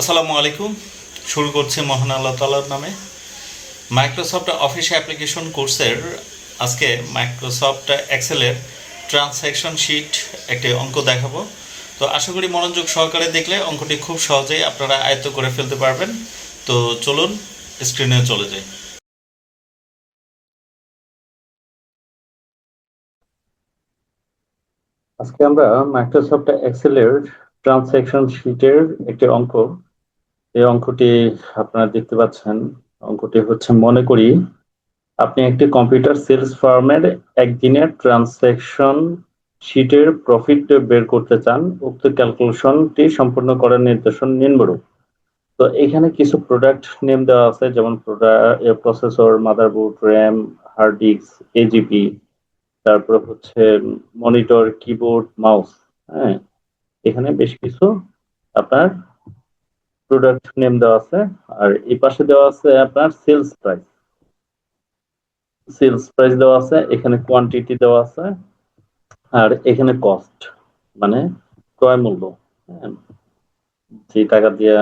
আসসালামু আলাইকুম। শুরু করছে মহান আল্লাহ তালার নামে। মাইক্রোসফট অফিস অ্যাপ্লিকেশন কোর্সের আজকে মাইক্রোসফট এক্সেলের ট্রান্সাকশন শিট একটি অঙ্ক দেখাবো। তো আশা করি মনোযোগ সহকারে দেখলে অঙ্কটি খুব সহজেই আপনারা আয়ত্ত করে ফেলতে পারবেন। তো চলুন, স্ক্রিনে চলে যাই। আজকে আমরা মাইক্রোসফট এক্সেলের ট্রান্সাকশন শিটের একটি অঙ্ক এই অঙ্কটি আপনারা দেখতে পাচ্ছেন। অঙ্কটি হচ্ছে, মনে করি আপনি একটি কম্পিউটার সেলস ফার্মের একদিনের ট্রান্সাকশন শিটের প্রফিট বের করতে চান। উক্ত ক্যালকুলেশনটি সম্পূর্ণ করার নির্দেশন নিম্নরূপ। তো এখানে কিছু প্রোডাক্ট নেম দেওয়া আছে, যেমন processor motherboard RAM hard disk AGP তারপর হচ্ছে মনিটর কিবোর্ড মাউস হ্যাঁ? এখানে বেশ কিছু আপনার প্রোডাক্ট নেম দেওয়া আছে, আর এই পাশে দেওয়া আছে আপনার সেলস প্রাইস সেলস প্রাইস দেওয়া আছে, এখানে কোয়ান্টিটি দেওয়া আছে, আর এখানে কস্ট মানে ক্রয় মূল্য। হ্যাঁ যে টাকা দিয়ে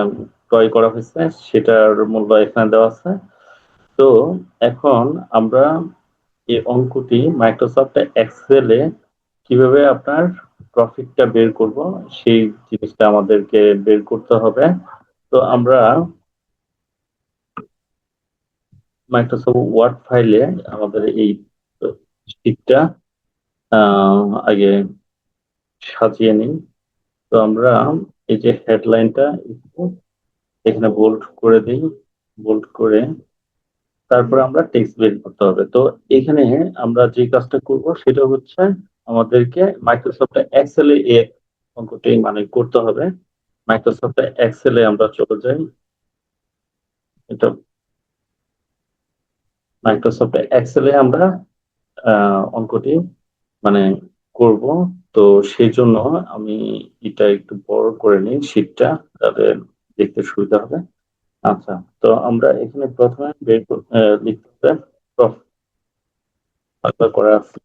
ক্রয় করা হয়েছে, সেটার মূল্য এখানে দেওয়া আছে। তো এখন আমরা এই অঙ্কটি মাইক্রোসফট এক্সেলে কীভাবে আপনার প্রফিটটা বের করব, সেই জিনিসটা আমাদেরকে বের করতে হবে। তো আমরা মাইক্রোসফট ওয়ার্ড ফাইলে আমাদের এই শিটটা আগে সাজিয়ে নিই। তো আমরা এই যে হেডলাইনটা এখানে বোল্ড করে দিই বোল্ড করে তারপরে আমরা টেক্সট বের করতে হবে। তো এখানে আমরা যে কাজটা করব সেটা হচ্ছে আমাদেরকে মাইক্রোসফট এক্সেলে এ অঙ্কটি মানে করতে হবে। মাইক্রোসফট এক্সেলে আমরা চলে যাই। এটা মাইক্রোসফট এক্সেলে আমরা অঙ্কটি মানে করব। তো সেই জন্য আমি এটা একটু বড় করে নিই শীটটা তাহলে দেখতে সুবিধা হবে। আচ্ছা তো আমরা এখানে প্রথমে বের লিখতে হবে করা আছে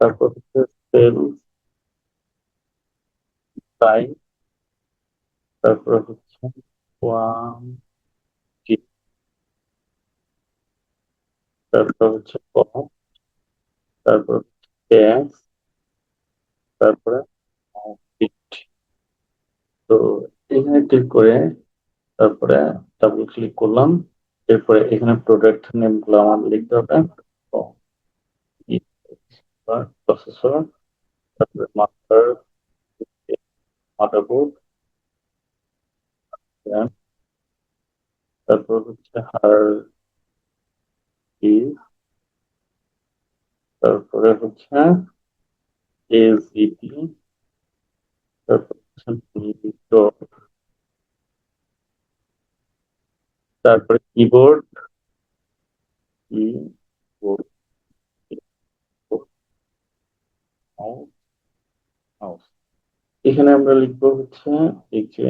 তারপর হচ্ছে সেলস প্রাইস তারপর হচ্ছে ওয়ান তারপর হচ্ছে কস্ট তারপর ট্যাক্স, তারপরে তো এখানে ক্লিক করে তারপরে ডাবল ক্লিক করলাম, এরপরে এখানে প্রোডাক্ট নেমগুলো আমার লিখতে হবে, প্রসেসর তারপরে মাস্টার মাদারবোর্ড তারপর হচ্ছে হার্ড তারপরে হচ্ছে এজিপি তারপর তারপরে কিবোর্ড এখানে আমরা লিখব হচ্ছে এই যে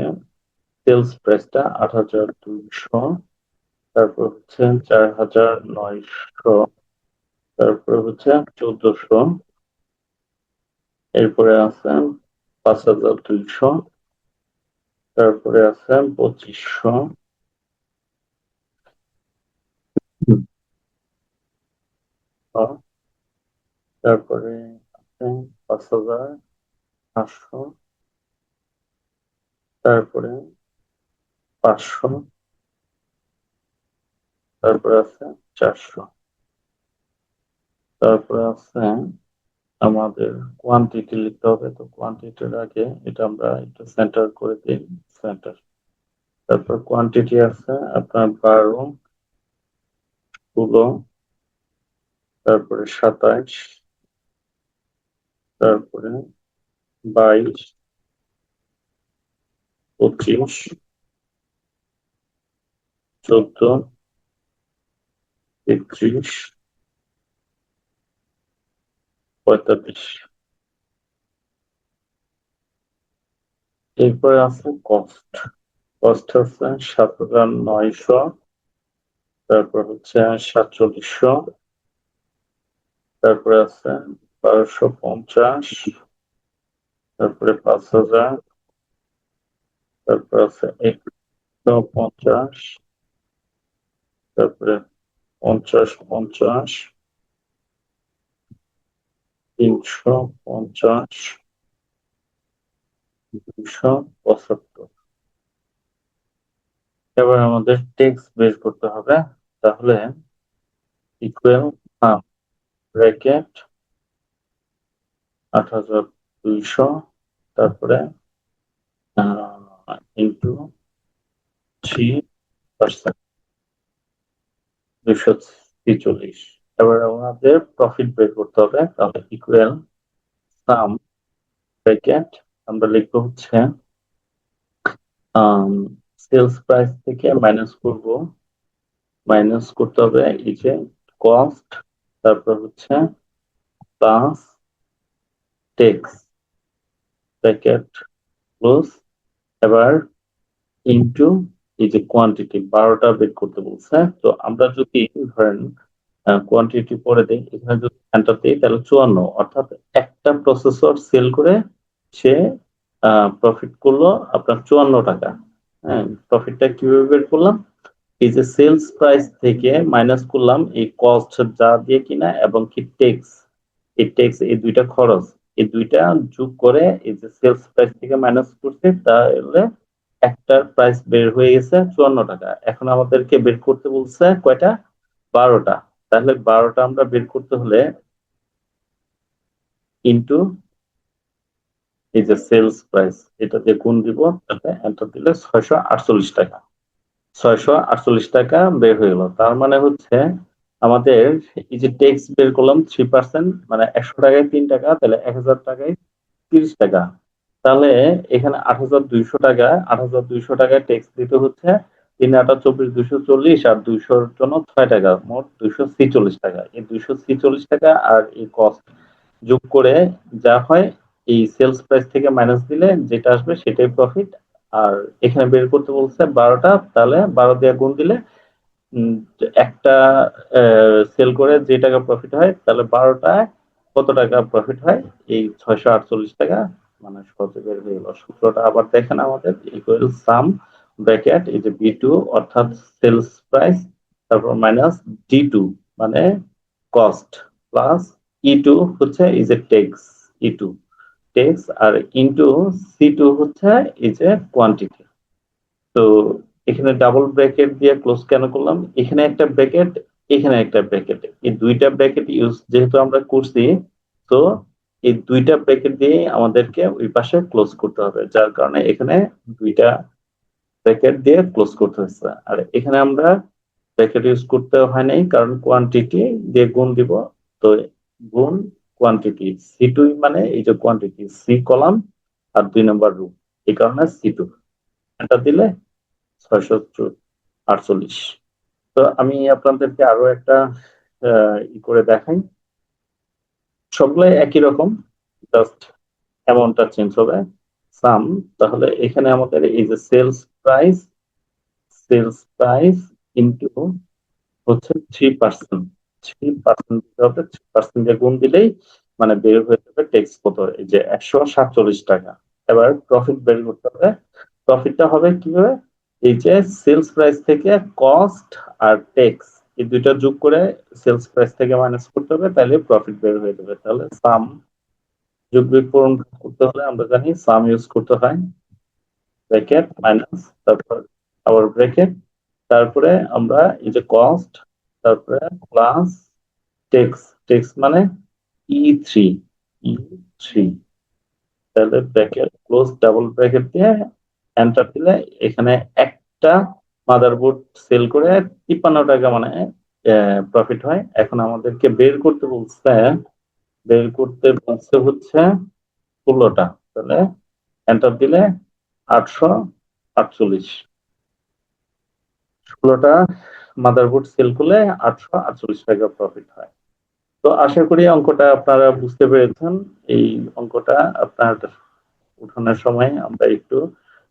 সেলস প্রাইসটা আট হাজার দুইশো, তারপর হচ্ছে চার হাজার নয়শো, তারপর হচ্ছে চোদ্দশো, এরপরে আছে পাঁচ হাজার দুইশো, তারপরে আছে পঁচিশশো। তারপরে আছে পাঁচ হাজার পাঁচশো। তারপরে পাঁচশো। তারপরে আছে চারশো। তারপরে আছে আমাদের কোয়ান্টিটি লিখতে হবে। তো কোয়ান্টিটির আগে এটা আমরা একটু সেন্টার করে দিই সেন্টার তারপর কোয়ান্টিটি আছে আপনার বারো, ষোলো, তারপরে সাতাইশ তারপরে বাইশ, পঁচিশ, চোদ্দ, একত্রিশ, পঁয়তাল্লিশ। এরপরে আছে কস্ট। কস্ট হচ্ছে সাত হাজার নয়শো, তারপর হচ্ছে সাতচল্লিশশো, তারপরে আছে বারোশো পঞ্চাশ তারপরে পাঁচ হাজার, তারপর আছে একশো পঞ্চাশ, তারপরে পঞ্চাশ পঞ্চাশ, তিনশো পঞ্চাশ, দুশো পঁচাত্তর। এবার আমাদের টেক্সট বের করতে হবে, তাহলে ইকুয়াল ব্র্যাকেট আট হাজার দুইশো, তারপরে ইন্টু থ্রি পার্সেন্ট দুইশো ছেচল্লিশ। এবার আমাদের প্রফিট বের করতে হবে, তাহলে ইকুয়াল সাম ব্র্যাকেট আমরা লিখব হচ্ছে সেলস প্রাইস থেকে মাইনাস করব। মাইনাস করতে হবে এই যে কস্ট তারপর হচ্ছে প্লাস টেক্স ব্র্যাকেট ক্লোজ এবার ইনটু এই যে কোয়ান্টিটি বারোটা বের করতে বলছে তো আমরা যদি ধরেন কোয়ান্টিটি পরে দিই, এখানে যদি এন্টার দিই, তাহলে চুয়ান্ন, অর্থাৎ একটা প্রসেসর সেল করে সে প্রফিট করল আপনার চুয়ান্ন টাকা হ্যাঁ? প্রফিটটা কীভাবে বের করলাম? এই যে সেলস প্রাইস থেকে মাইনাস করলাম, এই কস্ট যা দিয়ে কিনা এবং কি টেক্স এই টেক্স এই দুইটা খরচ এই দুইটা যোগ করে এই যে সেলস প্রাইস থেকে মাইনাস করছে, তাহলে একটার প্রাইস বের হয়ে গেছে চুয়ান্ন টাকা। এখন আমাদেরকে বের করতে বলছে কয়টা? বারোটা। তাহলে বারোটা আমরা বের করতে হলে ইন্টু এই যে সেলস প্রাইস এটা দিয়ে গুণ দিব তাহলে এন্টার দিলে ছয়শো আটচল্লিশ টাকা। ছয়শো আটচল্লিশ টাকা বের হয়ে গেল। তার মানে হচ্ছে আমাদের এই যে ট্যাক্স বের করলাম থ্রি পার্সেন্ট মানে একশো টাকায় তিন টাকা, তাহলে এক হাজার টাকায় তিরিশ টাকা। তাহলে এখানে আট হাজার দুইশো টাকা, আট হাজার দুইশো টাকায় ট্যাক্স দিতে হচ্ছে তিন আটা চব্বিশ, দুইশো চল্লিশ আর দুইশোর জন্য ছয় টাকা, মোট দুইশো ছিচল্লিশ টাকা। এই দুইশো ছিচল্লিশ টাকা আর এই কস্ট যোগ করে যা হয় এই সেলস প্রাইস থেকে মাইনাস দিলে যেটা আসবে সেটাই প্রফিট আর এখানে বের করতে বলছে বারোটা, তাহলে বারো দিয়ে গুণ দিলে একটা সেল করে যে টাকা প্রফিট হয়, তাহলে বারোটায় কত টাকা প্রফিট হয়? এই ছয়শো আটচল্লিশ টাকা মানে সহজে বের হয়ে গেল। সূত্রটা আবার দেখেন আমাদের ইকুয়াল সাম ব্র্যাকেট এই যে বি টু অর্থাৎ সেলস প্রাইস তারপর মাইনাস ডি টু মানে কস্ট প্লাস ই টু হচ্ছে এই যে টেক্স ই টু টেক্স আর ইন্টু সি টু হচ্ছে এই যে কোয়ান্টিটি তো এখানে ডাবল ব্র্যাকেট দিয়ে ক্লোজ কেন করলাম? এখানে একটা ব্র্যাকেট এখানে একটা ব্র্যাকেট এই দুইটা ব্র্যাকেট ইউজ যেহেতু আমরা করছি, তো এই দুইটা ব্র্যাকেট দিয়ে আমাদেরকে ওই পাশে ক্লোজ করতে হবে, যার কারণে এখানে দুইটা ব্র্যাকেট দিয়ে ক্লোজ করতে হচ্ছে। আর এখানে আমরা ব্র্যাকেট ইউজ করতে হয় নাই, কারণ কোয়ান্টিটি দিয়ে গুণ দিব। তো গুণ কোয়ান্টিটি সি টু মানে এই যে কোয়ান্টিটি সি কলাম আর দুই নম্বর রুম এই কারণে সি টু এটা দিলে ছয়শো আটচল্লিশ। তো আমি আপনাদেরকে আরও একটা ই করে দেখাই। সবগুলাই একই রকম জাস্ট অ্যামাউন্টটা চেঞ্জ হবে। সাম তাহলে এখানে আমাদের এই যে sales price sales price into হচ্ছে থ্রি পার্সেন্ট থ্রি পার্সেন্ট দিতে হবে থ্রি পার্সেন্ট দিয়ে গুণ দিলেই মানে বের হয়ে যাবে ট্যাক্স কত? এই যে একশো সাতচল্লিশ টাকা। এবার প্রফিট বের করতে হবে। প্রফিটটা হবে কীভাবে? এই যে সেলস প্রাইস থেকে কস্ট আর ট্যাক্স এই দুইটা যোগ করে সেলস প্রাইস থেকে মাইনাস করতে হবে, তাহলে প্রফিট বের হয়ে যাবে। তাহলে সাম যোগ বিপূরণ করতে হলে আমরা জানি সাম ইউজ করতে হয় ব্র্যাকেট মাইনাস তারপর আবার ব্র্যাকেট তারপরে আমরা এই যে কস্ট তারপরে প্লাস টেক্স টেক্স মানে ই থ্রি ই থ্রি তাহলে ব্র্যাকেট ক্লোজ ডাবল ব্র্যাকেট দিয়ে এন্টার দিলে এখানে একটা মাদারবোর্ড সেল করে তিপ্পান্ন টাকা মানে প্রফিট হয়। এখন আমাদেরকে বের করতে বলছে বের করতে বলছে হচ্ছে ষোলোটা। তাহলে এন্টার দিলে আটশো আটচল্লিশ। ষোলোটা মাদারবোর্ড সেল করলে আটশো আটচল্লিশ টাকা প্রফিট হয়। তো আশা করি অঙ্কটা আপনারা বুঝতে পেরেছেন। এই অঙ্কটা আপনার উঠানোর সময় আমরা একটু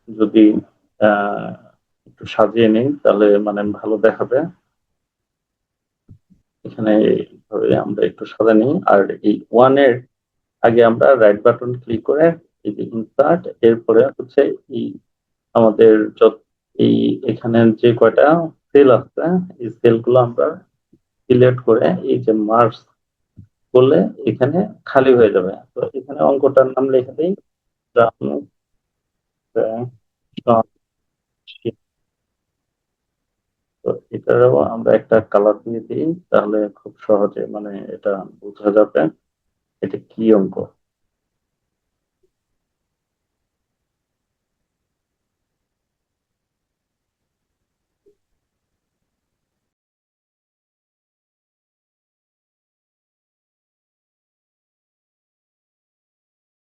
যদি আহ, একটু সাজিয়ে নিই, তাহলে মানে ভালো দেখাবে। এখানে এইভাবে আমরা একটু সাজা নিই। আর এই ওয়ানের আগে আমরা রাইট বাটন ক্লিক করে ইনসার্ট এরপরে হচ্ছে এই আমাদের যত এই এখানে যে কয়টা সেল আছে, এই সেলগুলো আমরা সিলেক্ট করে এই যে মার্কস করলে এখানে খালি হয়ে যাবে। তো এখানে অঙ্কটার নাম লিখে দিই। তো এটারও আমরা একটা কালার দিয়ে দিই, তাহলে খুব সহজে মানে এটা বোঝা যাবে। এটা কি অঙ্ক?